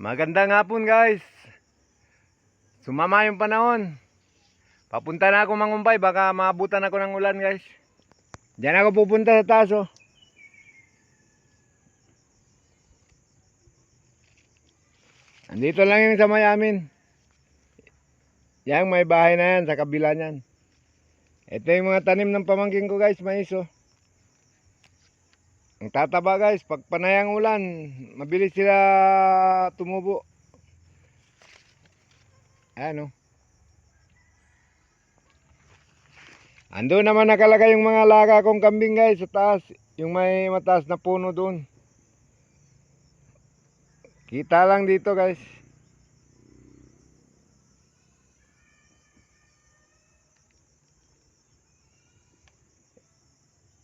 Magandang hapon guys. Sumama yung panahon. Papunta na ako mangumpay. Baka maabutan ako ng ulan guys. Diyan ako pupunta sa taas oh. Andito lang yung sa may amin. Yang may bahay na yan sa kabila niyan. Ito yung mga tanim ng pamangking ko guys, mais oh. Ang tataba guys, pag panayang ulan, mabilis sila tumubo. Ayan oh. Ando naman nakalagay yung mga laga kong kambing guys sa taas. Yung may mataas na puno doon. Kita lang dito guys.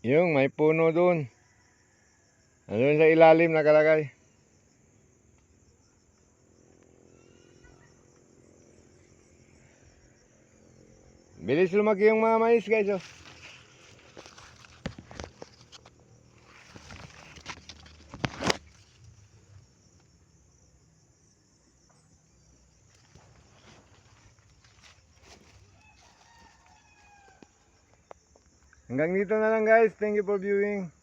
Yung may puno doon. Ano sa ilalim nakalagay? Bilis lumaki yung mga mais guys oh. Hanggang dito na lang guys. Thank you for viewing.